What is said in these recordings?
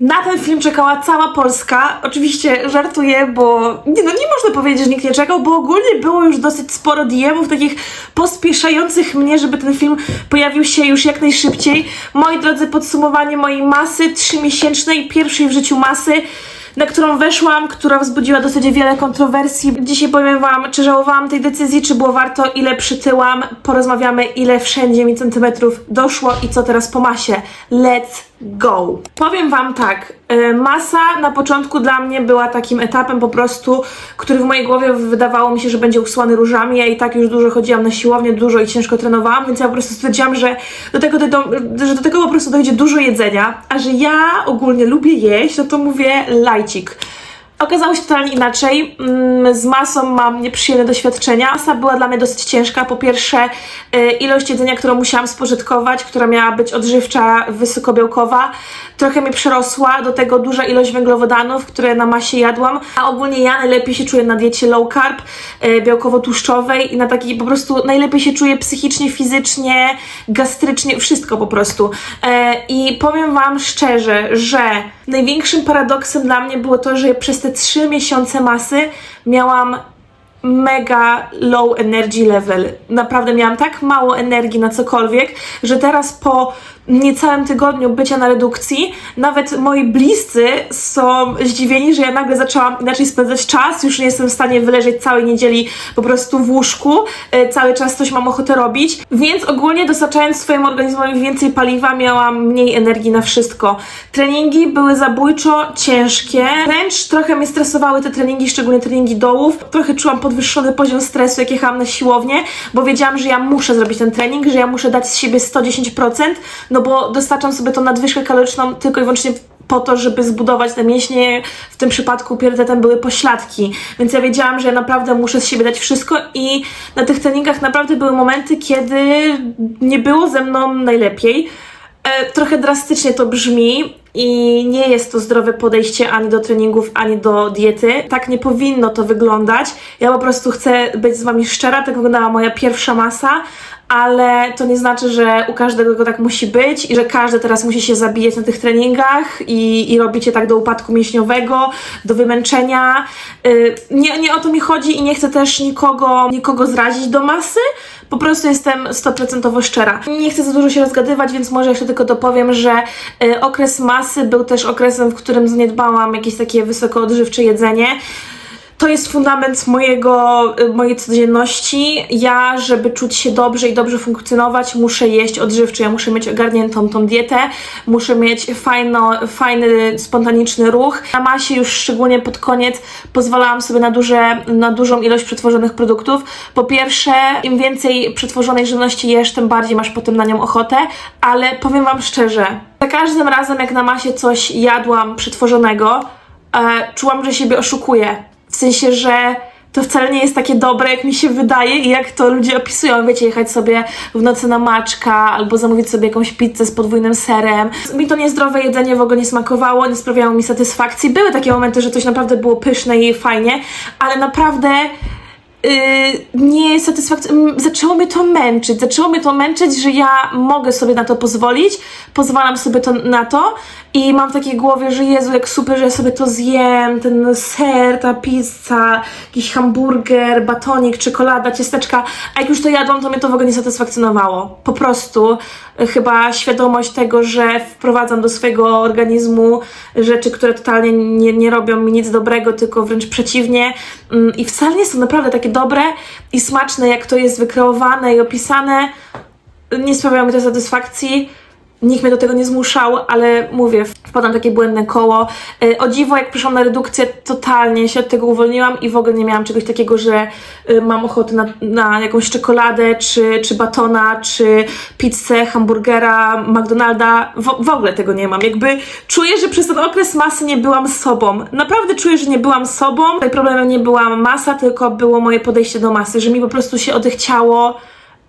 Na ten film czekała cała Polska. Oczywiście żartuję, bo nie, no nie można powiedzieć, że nikt nie czekał, bo ogólnie było już dosyć sporo DM-ów takich pospieszających mnie, żeby ten film pojawił się już jak najszybciej. Moi drodzy, podsumowanie mojej masy trzymiesięcznej, pierwszej w życiu masy na którą weszłam, która wzbudziła dosyć wiele kontrowersji. Dzisiaj powiem Wam, czy żałowałam tej decyzji, czy było warto, ile przytyłam. Porozmawiamy, ile wszędzie mi centymetrów doszło i co teraz po masie. Let's go! Powiem Wam tak, e, masa na początku dla mnie była takim etapem po prostu, który w mojej głowie wydawało mi się, że będzie usłany różami. Ja i tak już dużo chodziłam na siłownię, dużo i ciężko trenowałam, więc ja po prostu stwierdziłam, że do tego, do, że do tego po prostu dojdzie dużo jedzenia, a że ja ogólnie lubię jeść, no to mówię lajcik. Okazało się totalnie inaczej. Mm, Z masą mam nieprzyjemne doświadczenia. Masa była dla mnie dosyć ciężka. Po pierwsze, y, ilość jedzenia, którą musiałam spożytkować, która miała być odżywcza, wysokobiałkowa, trochę mnie przerosła. Do tego duża ilość węglowodanów, które na masie jadłam. A ogólnie ja najlepiej się czuję na diecie low carb, y, białkowo-tłuszczowej i na takiej po prostu najlepiej się czuję psychicznie, fizycznie, gastrycznie, wszystko po prostu. E, I powiem Wam szczerze, że największym paradoksem dla mnie było to, że przez te trzy miesiące masy miałam mega low energy level. Naprawdę miałam tak mało energii na cokolwiek, że teraz po niecałym tygodniu bycia na redukcji, nawet moi bliscy są zdziwieni, że ja nagle zaczęłam inaczej spędzać czas, już nie jestem w stanie wyleżeć całej niedzieli po prostu w łóżku, e, cały czas coś mam ochotę robić, więc ogólnie dostarczając swojemu organizmowi więcej paliwa, miałam mniej energii na wszystko. Treningi były zabójczo ciężkie, wręcz trochę mnie stresowały te treningi, szczególnie treningi dołów. Trochę czułam podwyższony poziom stresu, jak jechałam na siłownię, bo wiedziałam, że ja muszę zrobić ten trening, że ja muszę dać z siebie 110%, no bo dostarczam sobie tą nadwyżkę kaloryczną tylko i wyłącznie po to, żeby zbudować te mięśnie. W tym przypadku priorytetem były pośladki, więc ja wiedziałam, że ja naprawdę muszę z siebie dać wszystko i na tych treningach naprawdę były momenty, kiedy nie było ze mną najlepiej. E, trochę drastycznie to brzmi i nie jest to zdrowe podejście ani do treningów, ani do diety. Tak nie powinno to wyglądać. Ja po prostu chcę być z Wami szczera, tak wyglądała moja pierwsza masa, ale to nie znaczy, że u każdego tak musi być i że każdy teraz musi się zabijać na tych treningach i, i robić je tak do upadku mięśniowego, do wymęczenia. Yy, nie, nie o to mi chodzi i nie chcę też nikogo, nikogo zrazić do masy. Po prostu jestem 100% szczera. Nie chcę za dużo się rozgadywać, więc może jeszcze tylko dopowiem, że y, okres masy był też okresem, w którym zaniedbałam jakieś takie wysoko odżywcze jedzenie. To jest fundament mojego, y, mojej codzienności. Ja, żeby czuć się dobrze i dobrze funkcjonować, muszę jeść odżywczy. Ja muszę mieć ogarniętą tą dietę, muszę mieć fajno, fajny, spontaniczny ruch. Na masie już szczególnie pod koniec pozwalałam sobie na, duże, na dużą ilość przetworzonych produktów. Po pierwsze, im więcej przetworzonej żywności jesz, tym bardziej masz potem na nią ochotę, ale powiem Wam szczerze, za każdym razem jak na masie coś jadłam przetworzonego, e, czułam, że siebie oszukuję. Sensie, że to wcale nie jest takie dobre, jak mi się wydaje i jak to ludzie opisują. Wiecie, jechać sobie w nocy na maczka albo zamówić sobie jakąś pizzę z podwójnym serem. Mi to niezdrowe jedzenie w ogóle nie smakowało, nie sprawiało mi satysfakcji. Były takie momenty, że coś naprawdę było pyszne i fajnie, ale naprawdę Yy, nie satysfakcja. m, Zaczęło mnie to męczyć. Zaczęło mnie to męczyć, że ja mogę sobie na to pozwolić, pozwalam sobie to, na to i mam w takiej głowie, że Jezu, jak super, że ja sobie to zjem, ten ser, ta pizza, jakiś hamburger, batonik, czekolada, ciasteczka, a jak już to jadłam, to mnie to w ogóle nie satysfakcjonowało. Po prostu y, chyba świadomość tego, że wprowadzam do swojego organizmu rzeczy, które totalnie nie, nie robią mi nic dobrego, tylko wręcz przeciwnie Mm, i wcale nie są naprawdę takie dobre i smaczne, jak to jest wykreowane i opisane, nie sprawiało mi to satysfakcji. Nikt mnie do tego nie zmuszał, ale mówię, wpadam w takie błędne koło. Y, O dziwo, jak przyszłam na redukcję, totalnie się od tego uwolniłam i w ogóle nie miałam czegoś takiego, że y, mam ochotę na, na jakąś czekoladę, czy, czy batona, czy pizzę, hamburgera, McDonalda. W, w ogóle tego nie mam. Jakby czuję, że przez ten okres masy nie byłam sobą. Naprawdę czuję, że nie byłam sobą. Tutaj problemem nie była masa, tylko było moje podejście do masy, że mi po prostu się odechciało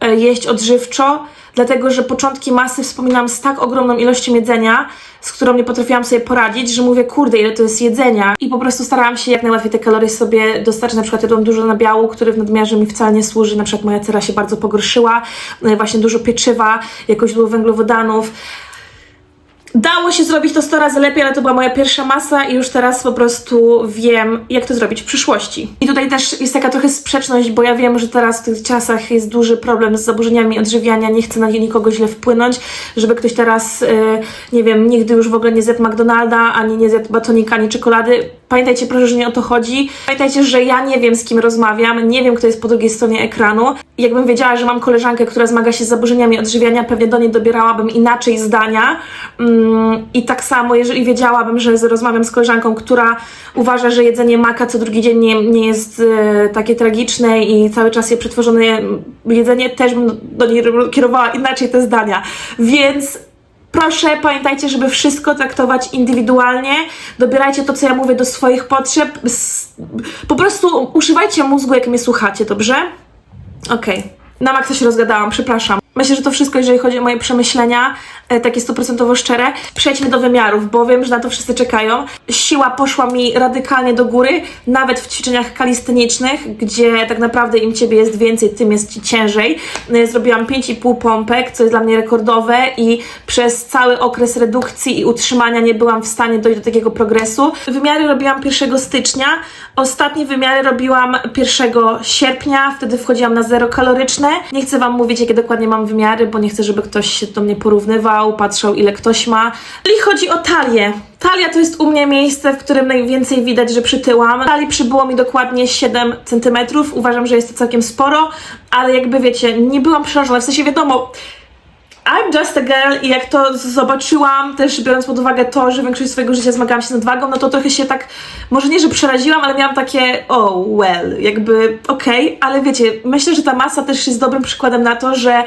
e, jeść odżywczo, dlatego że początki masy wspominam z tak ogromną ilością jedzenia, z którą nie potrafiłam sobie poradzić, że mówię, kurde, ile to jest jedzenia. I po prostu starałam się jak najłatwiej te kalorie sobie dostarczyć. Na przykład jadłam dużo nabiału, który w nadmiarze mi wcale nie służy. Na przykład moja cera się bardzo pogorszyła, e, właśnie dużo pieczywa, jakoś dużo węglowodanów. Dało się zrobić to 100 razy lepiej, ale to była moja pierwsza masa i już teraz po prostu wiem, jak to zrobić w przyszłości. I tutaj też jest taka trochę sprzeczność, bo ja wiem, że teraz w tych czasach jest duży problem z zaburzeniami odżywiania, nie chcę na nikogo źle wpłynąć, żeby ktoś teraz, yy, nie wiem, nigdy już w ogóle nie zjadł McDonalda, ani nie zjadł batonika, ani czekolady. Pamiętajcie proszę, że nie o to chodzi. Pamiętajcie, że ja nie wiem, z kim rozmawiam, nie wiem, kto jest po drugiej stronie ekranu. Jakbym wiedziała, że mam koleżankę, która zmaga się z zaburzeniami odżywiania, pewnie do niej dobierałabym inaczej zdania. Mm, I tak samo, jeżeli wiedziałabym, że rozmawiam z koleżanką, która uważa, że jedzenie maka co drugi dzień nie, nie jest e, takie tragiczne i cały czas je przetworzone jedzenie, też bym do niej kierowała inaczej te zdania. Więc Proszę, pamiętajcie, żeby wszystko traktować indywidualnie. Dobierajcie to, co ja mówię, do swoich potrzeb. Po prostu używajcie mózgu, jak mnie słuchacie, dobrze? Okej. Na maksa się rozgadałam, przepraszam. Myślę, że to wszystko, jeżeli chodzi o moje przemyślenia, e, takie stuprocentowo szczere. Przejdźmy do wymiarów, bo wiem, że na to wszyscy czekają. Siła poszła mi radykalnie do góry, nawet w ćwiczeniach kalistenicznych, gdzie tak naprawdę im ciebie jest więcej, tym jest ci ciężej. E, Zrobiłam 5,5 pompek, co jest dla mnie rekordowe i przez cały okres redukcji i utrzymania nie byłam w stanie dojść do takiego progresu. Wymiary robiłam 1 stycznia, ostatnie wymiary robiłam 1 sierpnia, wtedy wchodziłam na zero kaloryczne. Nie chcę Wam mówić, jakie dokładnie mam wymiary, bo nie chcę, żeby ktoś się do mnie porównywał, patrzał, ile ktoś ma. Jeżeli chodzi o talię, talia to jest u mnie miejsce, w którym najwięcej widać, że przytyłam. Talii przybyło mi dokładnie 7 cm. Uważam, że jest to całkiem sporo, ale jakby wiecie, nie byłam przerażona. W sensie wiadomo, I'm just a girl i jak to zobaczyłam, też biorąc pod uwagę to, że większość swojego życia zmagałam się z nadwagą, no to trochę się tak, może nie, że przeraziłam, ale miałam takie, oh well, jakby okej, ale wiecie, myślę, że ta masa też jest dobrym przykładem na to, że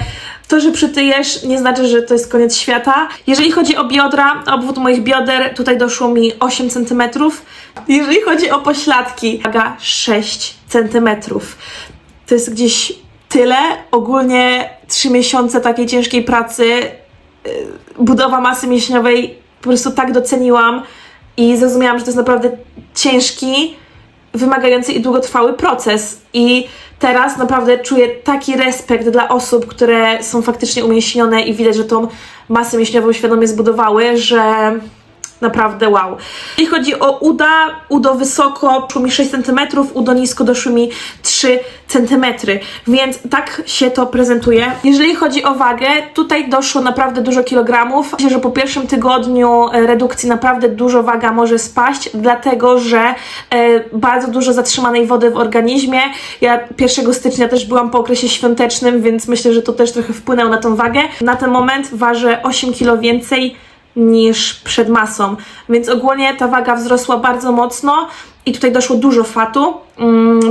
to, że przytyjesz, nie znaczy, że to jest koniec świata. Jeżeli chodzi o biodra, obwód moich bioder, tutaj doszło mi 8 cm. Jeżeli chodzi o pośladki, waga 6 cm. To jest gdzieś tyle. Ogólnie trzy miesiące takiej ciężkiej pracy, yy, budowa masy mięśniowej po prostu tak doceniłam i zrozumiałam, że to jest naprawdę ciężki, wymagający i długotrwały proces. I teraz naprawdę czuję taki respekt dla osób, które są faktycznie umięśnione i widać, że tą masę mięśniową świadomie zbudowały, że Naprawdę wow. Jeśli chodzi o uda, udo wysoko szło mi 6 cm, udo nisko doszły mi 3 cm, więc tak się to prezentuje. Jeżeli chodzi o wagę, tutaj doszło naprawdę dużo kilogramów. Myślę, że po pierwszym tygodniu e, redukcji naprawdę dużo waga może spaść, dlatego że e, bardzo dużo zatrzymanej wody w organizmie. Ja 1 stycznia też byłam po okresie świątecznym, więc myślę, że to też trochę wpłynęło na tą wagę. Na ten moment ważę 8 kg więcej niż przed masą. Więc ogólnie ta waga wzrosła bardzo mocno i tutaj doszło dużo fatu,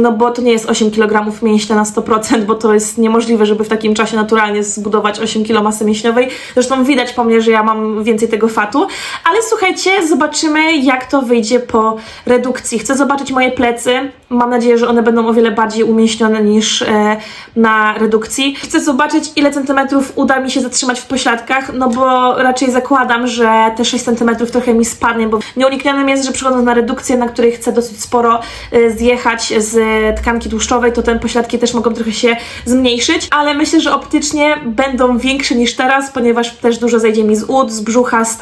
no bo to nie jest 8 kg mięśnia na 100%, bo to jest niemożliwe, żeby w takim czasie naturalnie zbudować 8 kg masy mięśniowej. Zresztą widać po mnie, że ja mam więcej tego fatu. Ale słuchajcie, zobaczymy jak to wyjdzie po redukcji. Chcę zobaczyć moje plecy. Mam nadzieję, że one będą o wiele bardziej umięśnione niż e, na redukcji. Chcę zobaczyć, ile centymetrów uda mi się zatrzymać w pośladkach, no bo raczej zakładam, że te 6 centymetrów trochę mi spadnie, bo nieuniknionym jest, że przychodząc na redukcję, na której chcę dosyć sporo e, zjechać z tkanki tłuszczowej, to te pośladki też mogą trochę się zmniejszyć, ale myślę, że optycznie będą większe niż teraz, ponieważ też dużo zejdzie mi z ud, z brzucha, z.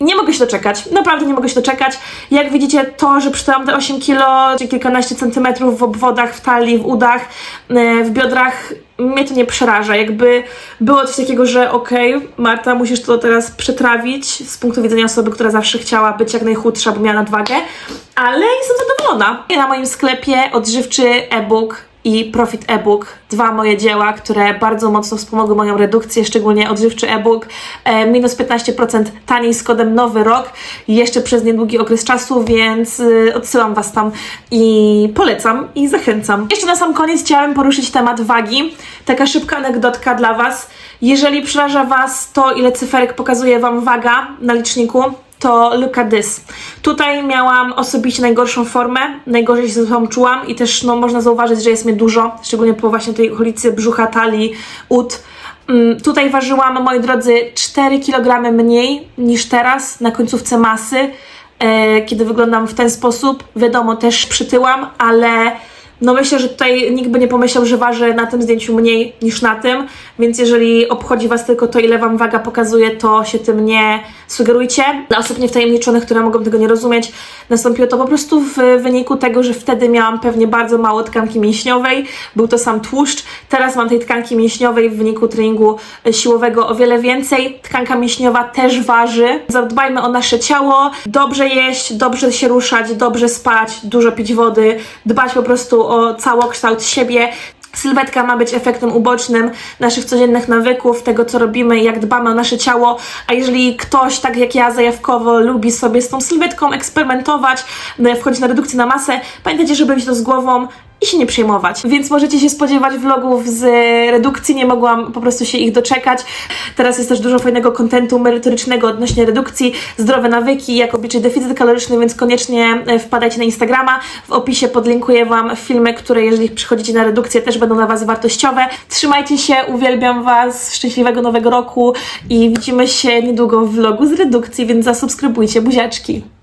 Nie mogę się doczekać, naprawdę nie mogę się doczekać. Jak widzicie, to, że przytyłam te 8 kg, czy kilkanaście centymetrów w obwodach, w talii, w udach, e, w biodrach, mnie to nie przeraża. Jakby było coś takiego, że okej, Marta, musisz to teraz przetrawić z punktu widzenia osoby, która zawsze chciała być jak najchudsza, bo miała nadwagę, ale jestem zadowolona. Na moim sklepie odżywczy e-book i Profit e-book, dwa moje dzieła, które bardzo mocno wspomogły moją redukcję, szczególnie odżywczy e-book, e, minus 15% taniej z kodem Nowy Rok, jeszcze przez niedługi okres czasu, więc y, odsyłam Was tam i polecam i zachęcam. Jeszcze na sam koniec chciałabym poruszyć temat wagi. Taka szybka anegdotka dla Was. Jeżeli przeraża Was to, ile cyferek pokazuje Wam waga na liczniku, to look at this. Tutaj miałam osobiście najgorszą formę, najgorzej się ze sobą czułam i też no, można zauważyć, że jest mnie dużo, szczególnie po właśnie tej okolicy brzucha, talii, ud. Mm, Tutaj ważyłam, moi drodzy, 4 kg mniej niż teraz na końcówce masy, e, kiedy wyglądam w ten sposób. Wiadomo, też przytyłam, ale No myślę, że tutaj nikt by nie pomyślał, że waży na tym zdjęciu mniej niż na tym, więc jeżeli obchodzi Was tylko to, ile Wam waga pokazuje, to się tym nie sugerujcie. Dla osób niewtajemniczonych, które mogą tego nie rozumieć, nastąpiło to po prostu w wyniku tego, że wtedy miałam pewnie bardzo mało tkanki mięśniowej, był to sam tłuszcz, teraz mam tej tkanki mięśniowej w wyniku treningu siłowego o wiele więcej. Tkanka mięśniowa też waży. Zadbajmy o nasze ciało, dobrze jeść, dobrze się ruszać, dobrze spać, dużo pić wody, dbać po prostu o całokształt siebie. Sylwetka ma być efektem ubocznym naszych codziennych nawyków, tego co robimy, jak dbamy o nasze ciało. A jeżeli ktoś, tak jak ja, zajawkowo lubi sobie z tą sylwetką eksperymentować, e, wchodzić na redukcję na masę, pamiętajcie, żeby mieć to z głową i się nie przejmować. Więc możecie się spodziewać vlogów z redukcji, nie mogłam po prostu się ich doczekać. Teraz jest też dużo fajnego kontentu merytorycznego odnośnie redukcji, zdrowe nawyki, jak obliczyć deficyt kaloryczny, więc koniecznie e, wpadajcie na Instagrama. W opisie podlinkuję Wam filmy, które jeżeli przychodzicie na redukcję też będą dla Was wartościowe. Trzymajcie się, uwielbiam Was, szczęśliwego nowego roku i widzimy się niedługo w vlogu z redukcji, więc zasubskrybujcie buziaczki.